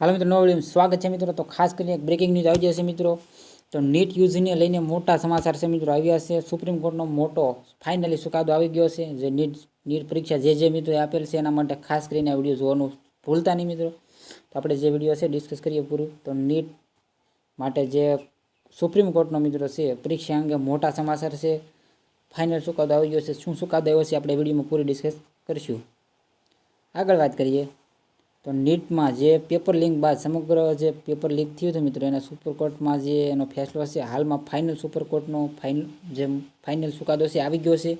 હાલો મિત્રો, નવો વીડિયો સ્વાગત છે મિત્રો. તો ખાસ કરીને એક બ્રેકિંગ ન્યૂઝ આવી જશે મિત્રો. તો નીટ યુઝને લઈને મોટા સમાચાર છે મિત્રો. આવ્યા છે. સુપ્રીમ કોર્ટનો મોટો ફાઇનલી ચુકાદો આવી ગયો છે. જે નીટ નીટ પરીક્ષા જે જે મિત્રોએ આપેલ છે એના માટે ખાસ કરીને આ વીડિયો જોવાનું ભૂલતા નહીં મિત્રો. તો આપણે જે વીડિયો છે ડિસ્કસ કરીએ પૂરું. તો નીટ માટે જે સુપ્રીમ કોર્ટનો મિત્રો છે, પરીક્ષા અંગે મોટા સમાચાર છે. ફાઇનલ ચુકાદો આવી ગયો છે. શું ચુકાદો આવ્યો છે આપણે વિડીયોમાં પૂરી ડિસ્કસ કરીશું. આગળ વાત કરીએ. તો નીટમાં જે પેપર લિંક બાદ સમગ્ર જે પેપર લીક થયું હતું મિત્રો, એના સુપર કોર્ટમાં જે એનો ફેસલો છે હાલમાં ફાઇનલ સુપર કોર્ટનો ફાઇનલ જે ફાઇનલ ચુકાદો છે આવી ગયો છે.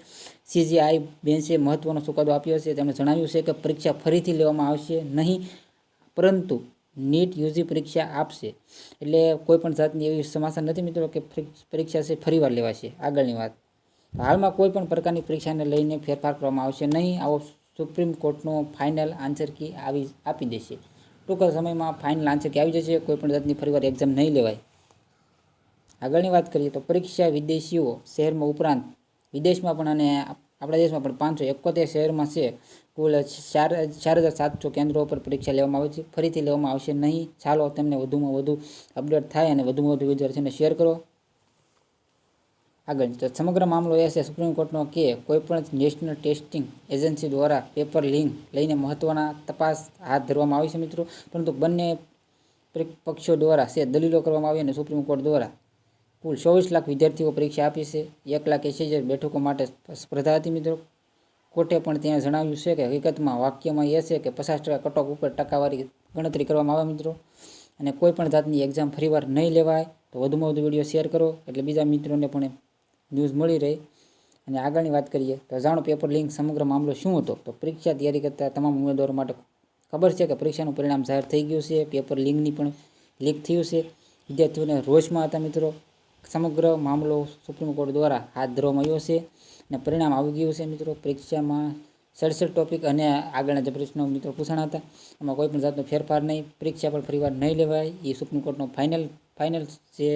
સીજીઆઈ બેન્ચે મહત્વનો ચુકાદો આપ્યો છે. તેમણે જણાવ્યું છે કે પરીક્ષા ફરીથી લેવામાં આવશે નહીં, પરંતુ નીટ યુજી પરીક્ષા આપશે. એટલે કોઈ પણ જાતની એવી સમાચાર નથી મિત્રો કે પરીક્ષા છે ફરીવાર લેવાશે. આગળની વાત. હાલમાં કોઈ પણ પ્રકારની પરીક્ષાને લઈને ફેરફાર કરવામાં આવશે નહીં. આવો સુપ્રીમ કોર્ટનો ફાઇનલ આન્સર કી આવી આપી દેશે. ટૂંક સમયમાં ફાઇનલ આન્સર કી આવી જશે કોઈપણ જાતની ફરીવાર એક્ઝામ નહીં લેવાય. આગળની વાત કરીએ તો પરીક્ષા વિદેશીઓ શહેરમાં ઉપરાંત વિદેશમાં પણ અને આપણા દેશમાં પણ પાંચસો એકોતેર શહેરમાં છે. કુલ ચાર ચાર હજાર સાતસો કેન્દ્રો પર પરીક્ષા લેવામાં આવે છે. ફરીથી લેવામાં આવશે નહીં. ચાલો તેમને વધુમાં વધુ અપડેટ થાય અને વધુમાં વધુ વિદ્યાર્થીઓને શેર કરો. આગળ. તો સમગ્ર મામલો એ છે સુપ્રીમ કોર્ટનો કે કોઈપણ નેશનલ ટેસ્ટિંગ એજન્સી દ્વારા પેપર લિંક લઈને મહત્વના તપાસ હાથ ધરવામાં આવી છે મિત્રો. પરંતુ બંને પક્ષો દ્વારા છે, દલીલો કરવામાં આવી અને સુપ્રીમ કોર્ટ દ્વારા કુલ ચોવીસ લાખ વિદ્યાર્થીઓ પરીક્ષા આપી છે. એક લાખ એસી હજાર બેઠકો માટે સ્પર્ધા હતી મિત્રો. કોર્ટે પણ ત્યાં જણાવ્યું છે કે હકીકતમાં વાક્યમાં એ છે કે પચાસ ટકા કટોક ઉપર ટકાવારી ગણતરી કરવામાં આવે મિત્રો. અને કોઈ પણ જાતની એક્ઝામ ફરીવાર નહીં લેવાય તો વધુમાં વધુ વીડિયો શેર કરો. એટલે બીજા મિત્રોને પણ ન્યૂઝ મળી રહે. અને આગળની વાત કરીએ તો જાણો પેપર લિંક સમગ્ર મામલો શું હતો? તો પરીક્ષા તૈયારી કરતા તમામ ઉમેદવારો માટે ખબર છે કે પરીક્ષાનું પરિણામ જાહેર થઈ ગયું છે. પેપર લિંકની પણ લીક થયું છે. વિદ્યાર્થીઓને રોષમાં હતા મિત્રો. સમગ્ર મામલો સુપ્રીમ કોર્ટ દ્વારા હાથ ધરવામાં આવ્યો છે અને પરિણામ આવી ગયું છે મિત્રો. પરીક્ષામાં સડસઠ ટોપિક અને આગળના જે પ્રશ્નો મિત્રો પૂછાણા હતા, એમાં કોઈ પણ જાતનો ફેરફાર નહીં. પરીક્ષા પણ ફરીવાર નહીં લેવાય. એ સુપ્રીમ કોર્ટનો ફાઇનલ ફાઇનલ જે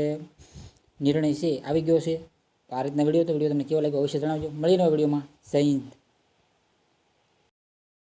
નિર્ણય છે આવી ગયો છે. તો આ રીતના વીડિયો તો વીડિયો તમને કેવો લાગ્યો અવશ્ય જણાવજો. મળીને વિડીયોમાં. જય